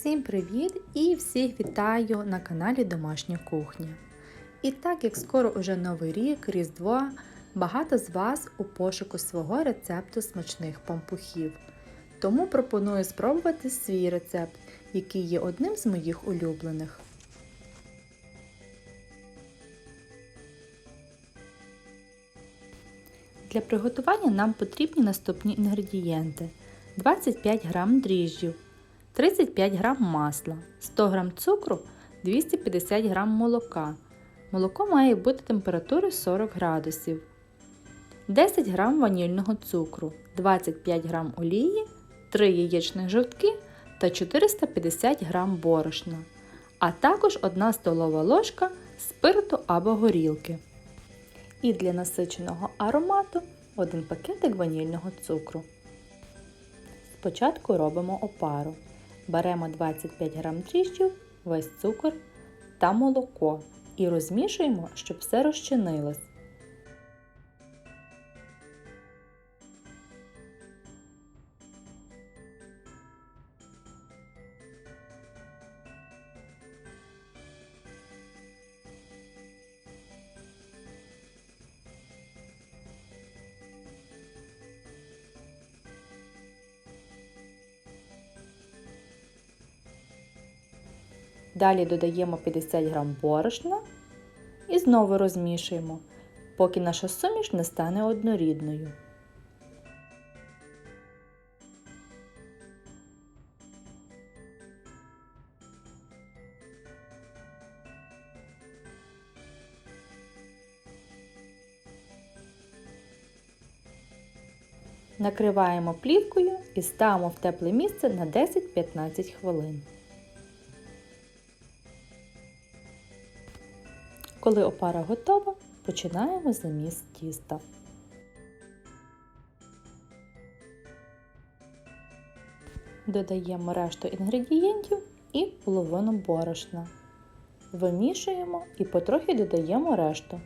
Всім привіт і всіх вітаю на каналі Домашня кухня. І так як скоро уже Новий рік, Різдво, багато з вас у пошуку свого рецепту смачних пампухів. Тому пропоную спробувати свій рецепт, який є одним з моїх улюблених. Для приготування нам потрібні наступні інгредієнти: 25 г дріжджів, 35 г масла, 100 г цукру, 250 г молока. Молоко має бути температури 40 градусів, 10 г ванільного цукру, 25 г олії, 3 яєчних жовтки та 450 г борошна, а також 1 столова ложка спирту або горілки. І для насиченого аромату 1 пакетик ванільного цукру. Спочатку робимо опару. Беремо 25 грам дріжджів, весь цукор та молоко і розмішуємо, щоб все розчинилось. Далі додаємо 50 г борошна і знову розмішуємо, поки наша суміш не стане однорідною. Накриваємо плівкою і ставимо в тепле місце на 10-15 хвилин. Коли опара готова, починаємо заміс тіста. Додаємо решту інгредієнтів і половину борошна. Вимішуємо і потрохи додаємо решту.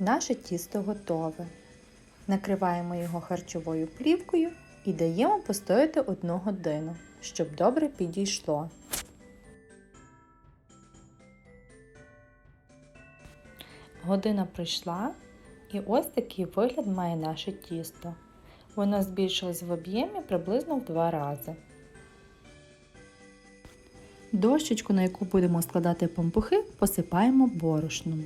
Наше тісто готове. Накриваємо його харчовою плівкою і даємо постояти одну годину, щоб добре підійшло. Година пройшла і ось такий вигляд має наше тісто. Воно збільшилось в об'ємі приблизно в два рази. Дощечку, на яку будемо складати пампухи, посипаємо борошном.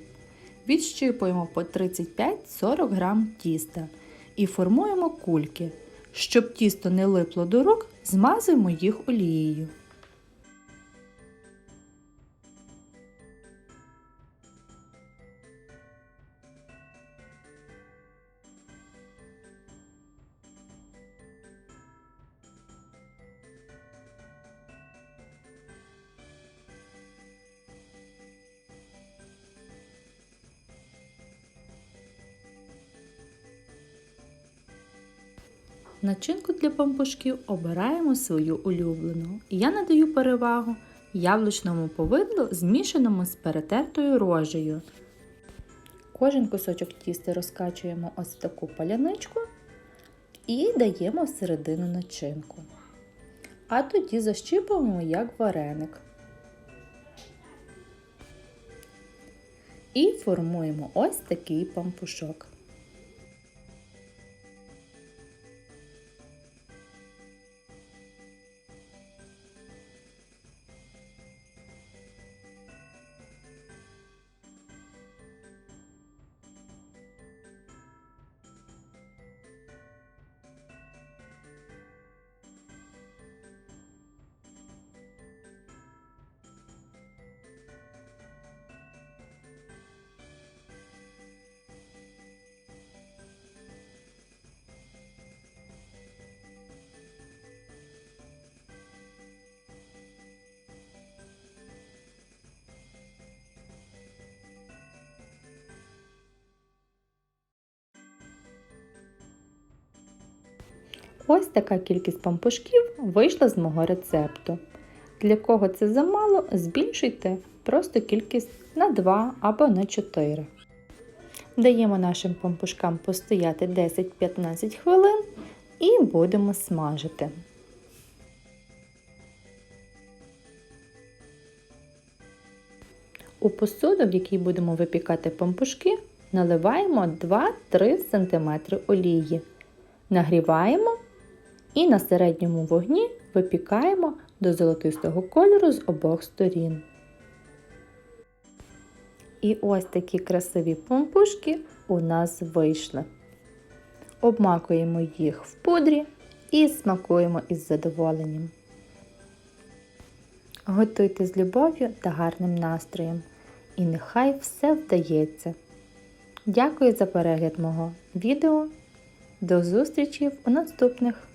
Відщипуємо по 35-40 г тіста і формуємо кульки. Щоб тісто не липло до рук, змазуємо їх олією. Начинку для пампушків обираємо свою улюблену. Я надаю перевагу яблучному повидлу, змішаному з перетертою рожею. Кожен кусочок тіста розкачуємо ось в таку паляничку і даємо всередину начинку. А тоді защіпуємо як вареник. І формуємо ось такий пампушок. Ось така кількість пампушків вийшла з мого рецепту. Для кого це замало, збільшуйте просто кількість на 2 або на 4. Даємо нашим пампушкам постояти 10-15 хвилин і будемо смажити. У посуду, в якій будемо випікати пампушки, наливаємо 2-3 см олії. Нагріваємо і на середньому вогні випікаємо до золотистого кольору з обох сторін. І ось такі красиві пампушки у нас вийшли. Обмакуємо їх в пудрі і смакуємо із задоволенням. Готуйте з любов'ю та гарним настроєм. І нехай все вдається. Дякую за перегляд мого відео. До зустрічі у наступних!